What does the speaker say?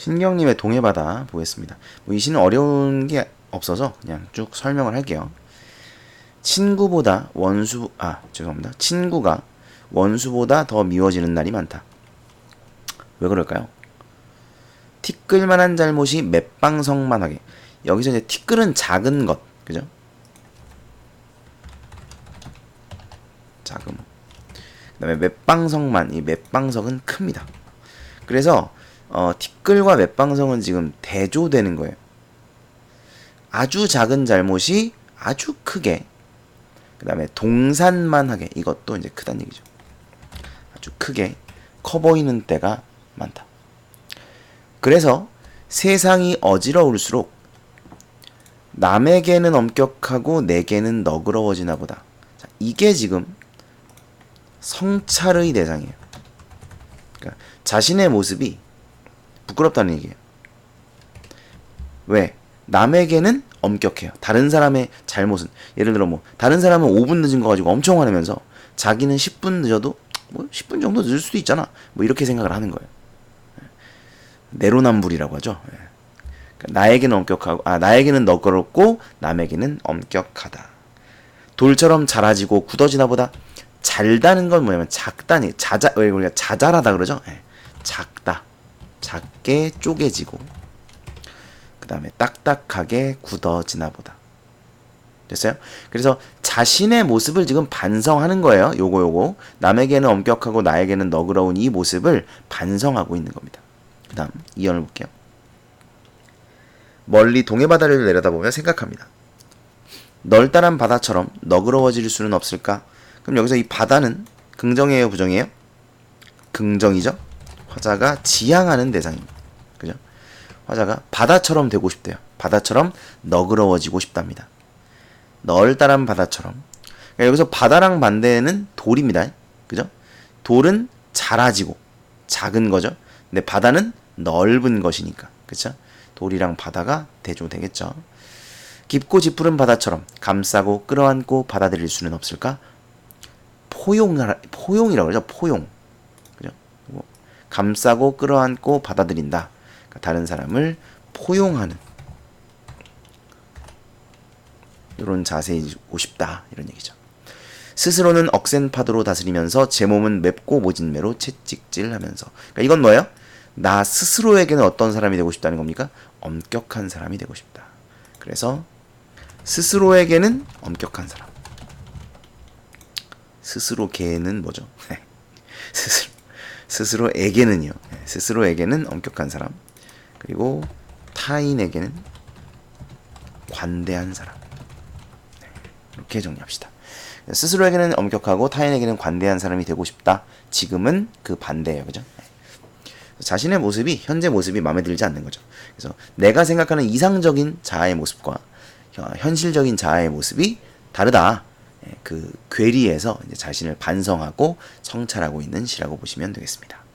신경님의 동해바다 보겠습니다. 뭐 이 시는 어려운 게 없어서 그냥 쭉 설명을 할게요. 친구보다 원수 아 죄송합니다. 친구가 원수보다 더 미워지는 날이 많다. 왜 그럴까요? 티끌만한 잘못이 맷방석만하게 여기서 이제 티끌은 작은 것 그죠? 작음. 그다음에 맷방석만 이 맷방석은 큽니다. 그래서 어, 티끌과 맷방석은 지금 대조되는 거예요. 아주 작은 잘못이 아주 크게 그 다음에 동산만하게 이것도 이제 크다는 얘기죠. 아주 크게 커 보이는 때가 많다. 그래서 세상이 어지러울수록 남에게는 엄격하고 내게는 너그러워지나 보다. 자, 이게 지금 성찰의 대상이에요. 그러니까 자신의 모습이 부끄럽다는 얘기예요. 왜? 남에게는 엄격해요. 다른 사람의 잘못은 예를 들어 뭐 다른 사람은 5분 늦은 거 가지고 엄청 화내면서 자기는 10분 늦어도 뭐 10분 정도 늦을 수도 있잖아. 뭐 이렇게 생각을 하는 거예요. 내로남불이라고 하죠. 예. 그러니까 나에게는 엄격하고 아 나에게는 너그럽고 남에게는 엄격하다. 돌처럼 자라지고 굳어지나 보다 잘다는 건 뭐냐면 작다니 자자 왜 우리가 자잘하다 그러죠? 예. 작다. 작게 쪼개지고 그 다음에 딱딱하게 굳어지나 보다. 됐어요? 그래서 자신의 모습을 지금 반성하는 거예요. 요거 요거. 남에게는 엄격하고 나에게는 너그러운 이 모습을 반성하고 있는 겁니다. 그 다음 이연을 볼게요. 멀리 동해바다를 내려다보며 생각합니다. 널따란 바다처럼 너그러워질 수는 없을까? 그럼 여기서 이 바다는 긍정이에요, 부정이에요? 긍정이죠. 화자가 지향하는 대상입니다. 그죠? 화자가 바다처럼 되고 싶대요. 바다처럼 너그러워지고 싶답니다. 널따란 바다처럼. 그러니까 여기서 바다랑 반대는 돌입니다. 그죠? 돌은 작아지고 작은 거죠. 근데 바다는 넓은 것이니까. 그쵸? 돌이랑 바다가 대조되겠죠. 깊고 짙푸른 바다처럼 감싸고 끌어안고 받아들일 수는 없을까? 포용, 포용이라고 그러죠. 포용. 감싸고 끌어안고 받아들인다. 그러니까 다른 사람을 포용하는 이런 자세이고 싶다. 이런 얘기죠. 스스로는 억센 파도로 다스리면서 제 몸은 맵고 모진 매로 채찍질하면서 그러니까 이건 뭐예요? 나 스스로에게는 어떤 사람이 되고 싶다는 겁니까? 엄격한 사람이 되고 싶다. 그래서 스스로에게는 엄격한 사람. 스스로게는 뭐죠? 스스로 스스로에게는요. 스스로에게는 엄격한 사람. 그리고 타인에게는 관대한 사람. 네, 이렇게 정리합시다. 스스로에게는 엄격하고 타인에게는 관대한 사람이 되고 싶다. 지금은 그 반대예요. 그죠? 자신의 모습이 현재 모습이 마음에 들지 않는 거죠. 그래서 내가 생각하는 이상적인 자아의 모습과 현실적인 자아의 모습이 다르다. 그 괴리에서 자신을 반성하고 성찰하고 있는 시라고 보시면 되겠습니다.